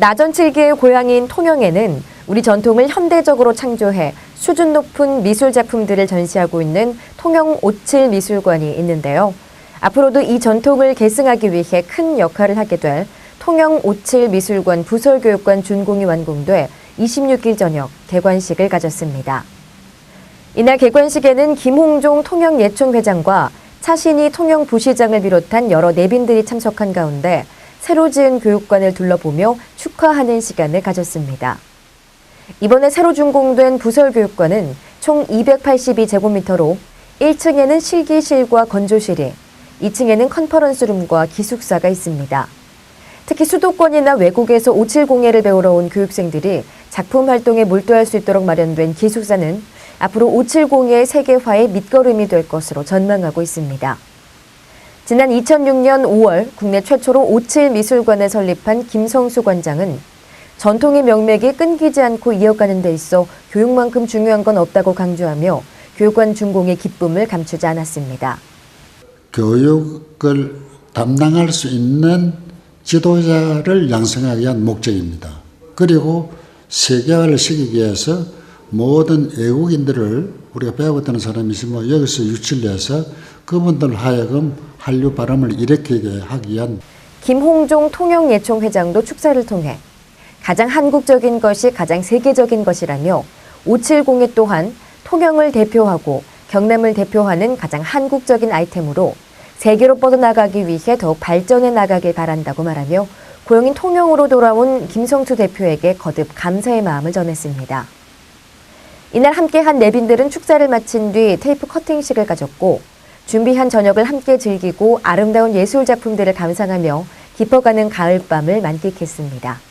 나전칠기의 고향인 통영에는 우리 전통을 현대적으로 창조해 수준 높은 미술 작품들을 전시하고 있는 통영 오칠 미술관이 있는데요. 앞으로도 이 전통을 계승하기 위해 큰 역할을 하게 될 통영 오칠 미술관 부설교육관 준공이 완공돼 26일 저녁 개관식을 가졌습니다. 이날 개관식에는 김홍종 통영예총 회장과 차신희 통영 부시장을 비롯한 여러 내빈들이 참석한 가운데 새로 지은 교육관을 둘러보며 축하하는 시간을 가졌습니다. 이번에 새로 준공된 부설교육관은 총 282제곱미터로 1층에는 실기실과 건조실이, 2층에는 컨퍼런스룸과 기숙사가 있습니다. 특히 수도권이나 외국에서 570회를 배우러 온 교육생들이 작품 활동에 몰두할 수 있도록 마련된 기숙사는 앞으로 570의 세계화의 밑거름이 될 것으로 전망하고 있습니다. 지난 2006년 5월 국내 최초로 57 미술관을 설립한 김성수 관장은 전통의 명맥이 끊기지 않고 이어가는 데 있어 교육만큼 중요한 건 없다고 강조하며 교육관 준공의 기쁨을 감추지 않았습니다. 교육을 담당할 수 있는 지도자를 양성하기 위한 목적입니다. 그리고 세계화를 시키기 위해서 모든 외국인들을 우리가 배웠다는 사람이 있으면 여기서 유치를 해서 그분들 하여금 한류 바람을 일으키게 하기 위한 김홍종 통영예총 회장도 축사를 통해 가장 한국적인 것이 가장 세계적인 것이라며 570에 또한 통영을 대표하고 경남을 대표하는 가장 한국적인 아이템으로 세계로 뻗어나가기 위해 더욱 발전해 나가길 바란다고 말하며 고영인 통영으로 돌아온 김성수 대표에게 거듭 감사의 마음을 전했습니다. 이날 함께한 내빈들은 축사를 마친 뒤 테이프 커팅식을 가졌고 준비한 저녁을 함께 즐기고 아름다운 예술 작품들을 감상하며 깊어가는 가을밤을 만끽했습니다.